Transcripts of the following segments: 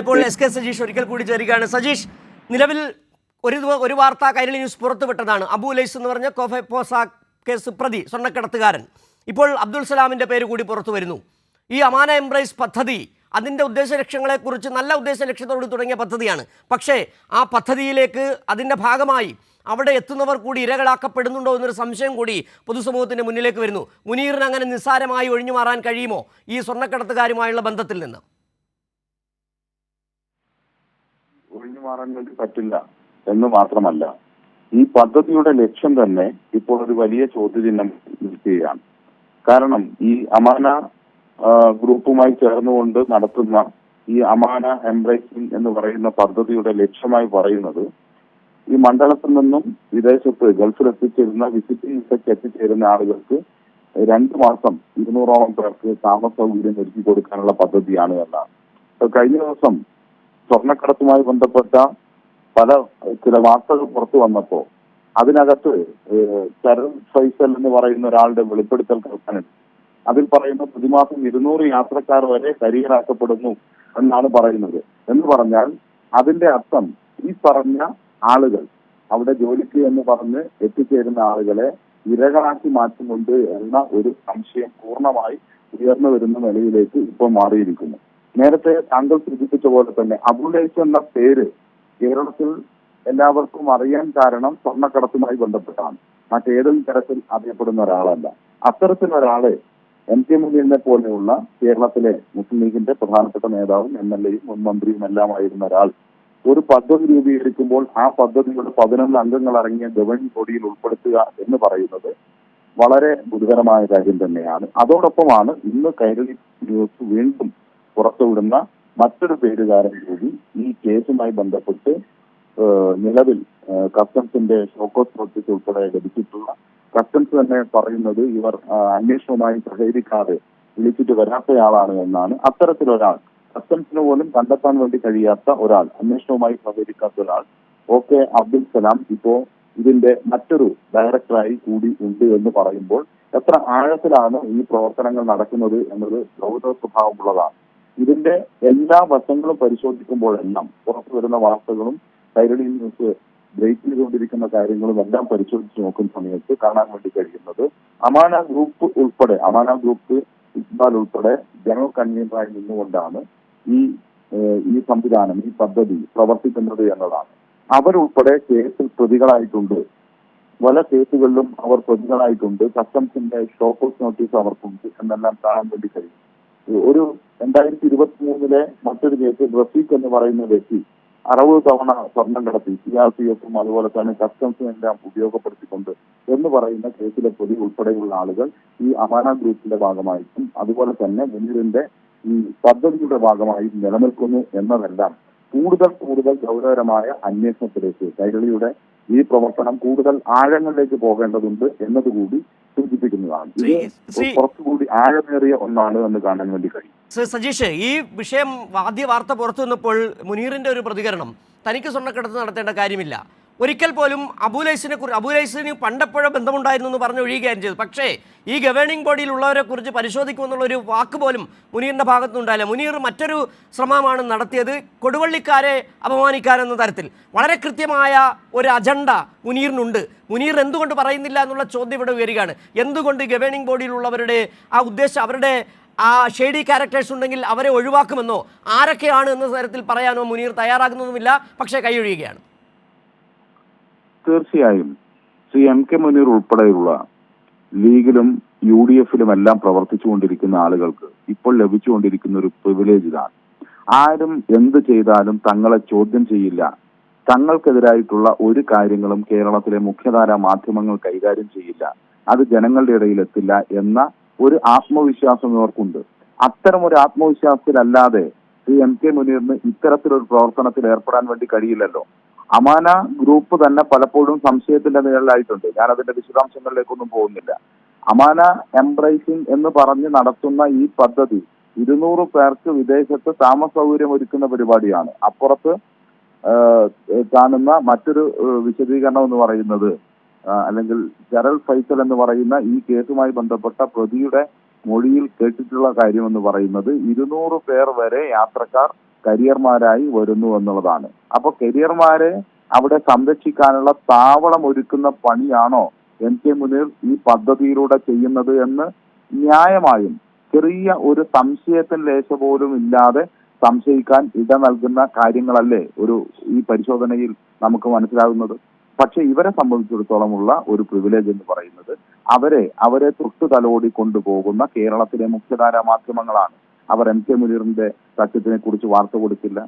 ഇപ്പോൾ S K Sajeesh ഒരിക്കൽ കൂടി ചേരുകയാണ്. സജീഷ് നിലവിൽ ഒരു ഒരു വാർത്ത കൈരളി ന്യൂസ് പുറത്തുവിട്ടതാണ്. അബു ലൈസ് എന്ന് പറഞ്ഞ കോഫെ പോസ കേസ് പ്രതി സ്വർണക്കടത്തുകാരൻ. ഇപ്പോൾ അബ്ദുൽ സലാമിന്റെ പേര് കൂടി പുറത്തു വരുന്നു. ഈ അമാന എംബ്രൈസ് പദ്ധതി അതിന്റെ ഉദ്ദേശ ലക്ഷ്യങ്ങളെക്കുറിച്ച് നല്ല ഉദ്ദേശ ലക്ഷ്യത്തോട് തുടങ്ങിയ പദ്ധതിയാണ്. പക്ഷേ ആ പദ്ധതിയിലേക്ക് അതിന്റെ ഭാഗമായി അവിടെ എത്തുന്നവർ കൂടി ഇരകളാക്കപ്പെടുന്നുണ്ടോ എന്നൊരു സംശയം കൂടി പൊതുസമൂഹത്തിന്റെ മുന്നിലേക്ക് വരുന്നു. മുനീറിന് അങ്ങനെ നിസ്സാരമായി ഒഴിഞ്ഞു മാറാൻ കഴിയുമോ ഈ സ്വർണക്കടത്തുകാരുമായുള്ള ബന്ധത്തിൽ നിന്ന്? ഒഴിഞ്ഞു മാറാൻ വേണ്ടി പറ്റില്ല എന്ന് മാത്രമല്ല ഈ പദ്ധതിയുടെ ലക്ഷ്യം തന്നെ ഇപ്പോൾ ഒരു വലിയ ചോദ്യചിഹ്നം നിൽക്കുകയാണ്. കാരണം ഈ അമാന ഗ്രൂപ്പുമായി ചേർന്നുകൊണ്ട് നടത്തുന്ന ഈ അമാന എംബ്രേസിംഗ് എന്ന് പറയുന്ന പദ്ധതിയുടെ ലക്ഷ്യമായി പറയുന്നത് ഈ മണ്ഡലത്തിൽ നിന്നും വിദേശത്ത് ഗൾഫിൽ എത്തിച്ചേരുന്ന വിസിറ്റിംഗ് വിസയ്ക്ക് എത്തിച്ചേരുന്ന ആളുകൾക്ക് രണ്ട് മാസം ഇരുന്നൂറോളം പേർക്ക് താമസ സൗകര്യം ഒരുക്കി കൊടുക്കാനുള്ള പദ്ധതിയാണ് എന്നാണ്. കഴിഞ്ഞ ദിവസം സ്വർണക്കടത്തുമായി ബന്ധപ്പെട്ട പല ചില വാർത്തകൾ പുറത്തു വന്നപ്പോ അതിനകത്ത് ചരൺ ഫൈസൽ എന്ന് പറയുന്ന ഒരാളുടെ വെളിപ്പെടുത്തൽ കേൾക്കാനുണ്ട്. അതിൽ പറയുന്ന പ്രതിമാസം ഇരുന്നൂറ് യാത്രക്കാർ വരെ കരിയറാക്കപ്പെടുന്നു എന്നാണ് പറയുന്നത്. എന്ന് പറഞ്ഞാൽ അതിന്റെ അർത്ഥം ഈ പറഞ്ഞ ആളുകൾ അവിടെ ജോലിക്ക് എന്ന് പറഞ്ഞ് എത്തിച്ചേരുന്ന ആളുകളെ ഇരകളാക്കി മാറ്റുന്നുണ്ട് എന്ന ഒരു സംശയം പൂർണമായി ഉയർന്നു വരുന്ന നിലയിലേക്ക് ഇപ്പോൾ മാറിയിരിക്കുന്നു. നേരത്തെ താങ്കൾ സൂചിപ്പിച്ച പോലെ തന്നെ അബുലേഷ് എന്ന പേര് കേരളത്തിൽ എല്ലാവർക്കും അറിയാൻ കാരണം സ്വർണക്കടത്തുമായി ബന്ധപ്പെട്ടാണ്. മറ്റേതെങ്കിലും തരത്തിൽ അറിയപ്പെടുന്ന ഒരാളല്ല. അത്തരത്തിൽ ഒരാളെ എം കെ മുനീറിനെ പോലെയുള്ള കേരളത്തിലെ മുസ്ലിം ലീഗിന്റെ പ്രധാനപ്പെട്ട നേതാവും എം എൽ എയും മുൻ മന്ത്രിയും എല്ലാമായിരുന്ന ഒരാൾ ഒരു പദ്ധതി രൂപീകരിക്കുമ്പോൾ ആ പദ്ധതിയുടെ പതിനൊന്ന് അംഗങ്ങൾ അടങ്ങിയ ഗവൺമെന്റ് ബോഡിയിൽ ഉൾപ്പെടുത്തുക എന്ന് പറയുന്നത് വളരെ ഗുരുതരമായ കാര്യം തന്നെയാണ്. അതോടൊപ്പമാണ് ഇന്ന് കൈരളി ന്യൂസ് വീണ്ടും പുറത്തുവിടുന്ന മറ്റൊരു പേരുകാരൻ കൂടി ഈ കേസുമായി ബന്ധപ്പെട്ട് നിലവിൽ കസ്റ്റംസിന്റെ ഷോക്കോസ് നോട്ടീസ് ഉൾപ്പെടെ ലഭിച്ചിട്ടുള്ള കസ്റ്റംസ് തന്നെ പറയുന്നത് ഇവർ അന്വേഷണവുമായി സഹകരിക്കാതെ വിളിച്ചിട്ട് വരാത്തയാളാണ് എന്നാണ് അത്തരത്തിലൊരാൾ. കസ്റ്റംസിന് പോലും കണ്ടെത്താൻ വേണ്ടി കഴിയാത്ത ഒരാൾ അന്വേഷണവുമായി സഹകരിക്കാത്ത ഒരാൾ ഓക്കെ അബ്ദുൽ സലാം ഇപ്പോ ഇതിന്റെ മറ്റൊരു ഡയറക്ടറായി കൂടി ഉണ്ട് എന്ന് പറയുമ്പോൾ എത്ര ആഴത്തിലാണ് ഈ പ്രവർത്തനങ്ങൾ നടക്കുന്നത് എന്നത് ഗൗരവ സ്വഭാവമുള്ളതാണ്. ഇതിന്റെ എല്ലാ വശങ്ങളും പരിശോധിക്കുമ്പോഴെല്ലാം പുറത്തു വരുന്ന വാർത്തകളും കൈരളി ന്യൂസ് ബ്രേക്ക് ചെയ്തുകൊണ്ടിരിക്കുന്ന കാര്യങ്ങളും എല്ലാം പരിശോധിച്ച് നോക്കുന്ന സമയത്ത് കാണാൻ വേണ്ടി കഴിയുന്നത് അമാന ഗ്രൂപ്പ് ഉൾപ്പെടെ അമാന ഗ്രൂപ്പ് ഇക്ബാൽ ഉൾപ്പെടെ ജനറൽ കൺവീനറായി നിന്നുകൊണ്ടാണ് ഈ ഈ സംവിധാനം ഈ പദ്ധതി പ്രവർത്തിക്കുന്നത് എന്നതാണ്. അവരുൾപ്പെടെ കേസിൽ പ്രതികളായിട്ടുണ്ട്. പല കേസുകളിലും അവർ പ്രതികളായിട്ടുണ്ട്. കസ്റ്റംസിന്റെ ഷോപ്പ് നോട്ടീസ് അവർക്കുണ്ട് എന്നെല്ലാം കാണാൻ വേണ്ടി കഴിയും. ഒരു രണ്ടായിരത്തി ഇരുപത്തി മൂന്നിലെ മറ്റൊരു കേസ് റഫീഖ് എന്ന് പറയുന്ന വ്യക്തി അറുപത് തവണ സ്വർണം കടത്തി സി ആർ പി എഫും അതുപോലെ തന്നെ കസ്റ്റംസും എല്ലാം ഉപയോഗപ്പെടുത്തിക്കൊണ്ട് എന്ന് പറയുന്ന കേസിലെ പ്രതി ഉൾപ്പെടെയുള്ള ആളുകൾ ഈ അമാന ഗ്രൂപ്പിന്റെ ഭാഗമായിട്ടും അതുപോലെ തന്നെ മുനീറിന്റെ ഈ പദ്ധതിയുടെ ഭാഗമായി നിലനിൽക്കുന്നു എന്നതെല്ലാം കൂടുതൽ കൂടുതൽ ഗൗരവകരമായ അന്വേഷണത്തിലേക്ക് കൈരളിയുടെ ഈ പ്രവർത്തനം കൂടുതൽ ആഴങ്ങളിലേക്ക് പോകേണ്ടതുണ്ട് എന്നതുകൂടി സൂചിപ്പിക്കുന്നതാണ് കുറച്ചുകൂടി ആഴമേറിയ ഒന്നാണ് എന്ന് കാണാൻ വേണ്ടി കഴിയും. സജീഷ് ഈ വിഷയം ആദ്യ വാർത്ത പുറത്തു വന്നപ്പോൾ മുനീറിന്റെ ഒരു പ്രതികരണം തനിക്ക് സ്വർണക്കടത്ത് നടത്തേണ്ട കാര്യമില്ല. ഒരിക്കൽ പോലും അബുലൈസിനെ കുറിച്ച് അബുലൈസിന് പണ്ടപ്പോഴോ ബന്ധമുണ്ടായിരുന്നു എന്ന് പറഞ്ഞ് ഒഴിയുകയാണ് ചെയ്തത് പക്ഷേ ഈ ഗവേണിംഗ് ബോഡിയിലുള്ളവരെ കുറിച്ച് പരിശോധിക്കുമെന്നുള്ളൊരു വാക്ക് പോലും മുനീറിന്റെ ഭാഗത്തുനിന്നുണ്ടായില്ല മുനീർ മറ്റൊരു ശ്രമമാണ് നടത്തിയത് കൊടുവള്ളിക്കാരെ അപമാനിക്കാനെന്ന തരത്തിൽ. വളരെ കൃത്യമായ ഒരു അജണ്ട മുനീറിനുണ്ട്. മുനീർ എന്തുകൊണ്ട് പറയുന്നില്ല എന്നുള്ള ചോദ്യം ഇവിടെ ഉയരുകയാണ്. എന്തുകൊണ്ട് ഗവേണിംഗ് ബോഡിയിലുള്ളവരുടെ ആ ഉദ്ദേശം അവരുടെ ആ ഷെയ്ഡി ക്യാരക്ടേഴ്സ് ഉണ്ടെങ്കിൽ അവരെ ഒഴിവാക്കുമെന്നോ ആരൊക്കെയാണ് എന്ന തരത്തിൽ പറയാനോ മുനീർ തയ്യാറാകുന്നതുമില്ല. പക്ഷേ കൈയൊഴിയുകയാണ് തീർച്ചയായും ശ്രീ എം കെ മുനീർ ഉൾപ്പെടെയുള്ള ലീഗിലും യു ഡി എഫിലും എല്ലാം പ്രവർത്തിച്ചുകൊണ്ടിരിക്കുന്ന ആളുകൾക്ക് ഇപ്പോൾ ലഭിച്ചുകൊണ്ടിരിക്കുന്ന ഒരു പ്രിവിലേജ് ഇതാണ്. ആരും എന്ത് ചെയ്താലും തങ്ങളെ ചോദ്യം ചെയ്യില്ല. തങ്ങൾക്കെതിരായിട്ടുള്ള ഒരു കാര്യങ്ങളും കേരളത്തിലെ മുഖ്യധാര മാധ്യമങ്ങൾ കൈകാര്യം ചെയ്യില്ല. അത് ജനങ്ങളുടെ ഇടയിൽ എത്തില്ല എന്ന ഒരു ആത്മവിശ്വാസം ഇവർക്കുണ്ട്. അത്തരം ഒരു ആത്മവിശ്വാസത്തിലല്ലാതെ ശ്രീ എം കെ മുനീറിന് ഇത്തരത്തിലൊരു പ്രവർത്തനത്തിൽ ഏർപ്പെടാൻ വേണ്ടി കഴിയില്ലല്ലോ. അമാന ഗ്രൂപ്പ് തന്നെ പലപ്പോഴും സംശയത്തിന്റെ നിഴലായിട്ടുണ്ട്. ഞാൻ അതിന്റെ വിശദാംശങ്ങളിലേക്കൊന്നും പോകുന്നില്ല. അമാന എംബ്രൈസിംഗ് എന്ന് പറഞ്ഞ് നടത്തുന്ന ഈ പദ്ധതി ഇരുന്നൂറ് പേർക്ക് വിദേശത്ത് താമസ സൗകര്യം ഒരുക്കുന്ന പരിപാടിയാണ്. അപ്പുറത്ത് കാണുന്ന മറ്റൊരു വിശദീകരണം എന്ന് പറയുന്നത് അല്ലെങ്കിൽ ജറൽ ഫൈസൽ എന്ന് പറയുന്ന ഈ കേസുമായി ബന്ധപ്പെട്ട പ്രതിയുടെ മൊഴിയിൽ കേട്ടിട്ടുള്ള കാര്യം എന്ന് പറയുന്നത് ഇരുന്നൂറ് പേർ വരെ യാത്രക്കാർ കരിയർമാരായി വരുന്നു എന്നുള്ളതാണ്. അപ്പോൾ കരിയർമാരെ അവിടെ സംരക്ഷിക്കാനുള്ള താവളം ഒരുക്കുന്ന പണിയാണോ എം കെ മുനീർ ഈ പദ്ധതിയിലൂടെ ചെയ്യുന്നത് എന്ന് ന്യായമായും ചെറിയ ഒരു സംശയത്തിന് ലേശ പോലും ഇല്ലാതെ സംശയിക്കാൻ ഇട നൽകുന്ന കാര്യങ്ങളല്ലേ ഒരു ഈ പരിശോധനയിൽ നമുക്ക് മനസ്സിലാകുന്നത് പക്ഷെ ഇവരെ സംബന്ധിച്ചിടത്തോളമുള്ള ഒരു പ്രിവിലേജ് എന്ന് പറയുന്നത് അവരെ അവരെ തൊട്ടു തലോടി കൊണ്ടുപോകുന്ന കേരളത്തിലെ മുഖ്യധാരാ മാധ്യമങ്ങളാണ്. അവർ എം കെ മുനീറിന്റെ സത്യത്തിനെ കുറിച്ച് വാർത്ത കൊടുക്കില്ല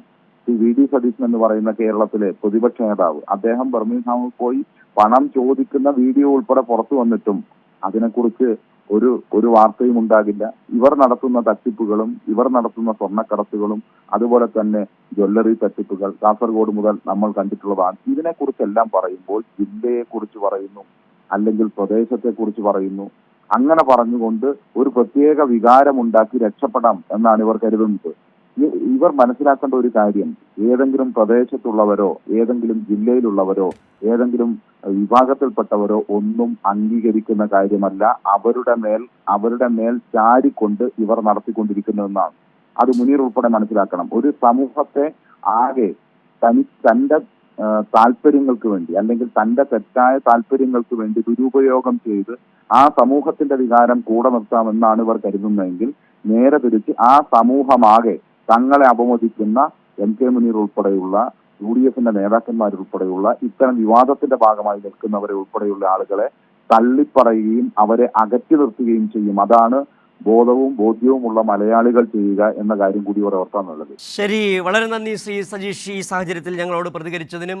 ഈ വി ഡി സതീശൻ എന്ന് പറയുന്ന കേരളത്തിലെ പ്രതിപക്ഷ നേതാവ് അദ്ദേഹം ബർമിംഗ്ഹാമിൽ പോയി പണം ചോദിക്കുന്ന വീഡിയോ ഉൾപ്പെടെ പുറത്തു വന്നിട്ടും അതിനെക്കുറിച്ച് ഒരു ഒരു വാർത്തയും ഉണ്ടാകില്ല. ഇവർ നടത്തുന്ന തട്ടിപ്പുകളും ഇവർ നടത്തുന്ന സ്വർണക്കടത്തുകളും അതുപോലെ തന്നെ ജ്വല്ലറി തട്ടിപ്പുകൾ കാസർഗോഡ് മുതൽ നമ്മൾ കണ്ടിട്ടുള്ളതാണ്. ഇതിനെക്കുറിച്ചെല്ലാം പറയുമ്പോൾ ജില്ലയെക്കുറിച്ച് പറയുന്നു അല്ലെങ്കിൽ പ്രദേശത്തെ കുറിച്ച് പറയുന്നു അങ്ങനെ പറഞ്ഞുകൊണ്ട് ഒരു പ്രത്യേക വികാരം ഉണ്ടാക്കി രക്ഷപ്പെടാം എന്നാണ് ഇവർ കരുതുന്നത്. ഇവർ മനസ്സിലാക്കേണ്ട ഒരു കാര്യം ഏതെങ്കിലും പ്രദേശത്തുള്ളവരോ ഏതെങ്കിലും ജില്ലയിലുള്ളവരോ ഏതെങ്കിലും വിഭാഗത്തിൽപ്പെട്ടവരോ ഒന്നും അംഗീകരിക്കുന്ന കാര്യമല്ല. അവരുടെ മേൽ അവരുടെ മേൽ ചാരിക്കൊണ്ട് ഇവർ നടത്തിക്കൊണ്ടിരിക്കുന്നതെന്നാണ് അത് മുനീർ ഉൾപ്പെടെ മനസ്സിലാക്കണം. ഒരു സമൂഹത്തെ ആകെ തനി തന്റെ താല്പര്യങ്ങൾക്ക് വേണ്ടി അല്ലെങ്കിൽ തന്റെ തെറ്റായ താല്പര്യങ്ങൾക്ക് വേണ്ടി ദുരുപയോഗം ചെയ്ത് ആ സമൂഹത്തിന്റെ വികാരം കൂടെ നിർത്താമെന്നാണ് ഇവർ കരുതുന്നതെങ്കിൽ നേരെ തിരിച്ച് ആ സമൂഹമാകെ തങ്ങളെ അപമതിക്കുന്ന എം കെ മുനീർ ഉൾപ്പെടെയുള്ള യു ഡി എഫിന്റെ നേതാക്കന്മാരുൾപ്പെടെയുള്ള ഇത്തരം വിവാദത്തിന്റെ ഭാഗമായി നിൽക്കുന്നവരെ ഉൾപ്പെടെയുള്ള ആളുകളെ തള്ളിപ്പറയുകയും അവരെ അകറ്റി നിർത്തുകയും ചെയ്യും. അതാണ് ബോധവും ബോധ്യവും ഉള്ള മലയാളികൾ ചെയ്യുക എന്ന കാര്യം കൂടി ഓർത്താൻ നല്ലത് ശരി വളരെ നന്ദി ശ്രീ സജീഷ് ഈ സാഹചര്യത്തിൽ ഞങ്ങളോട് പ്രതികരിച്ചതിനും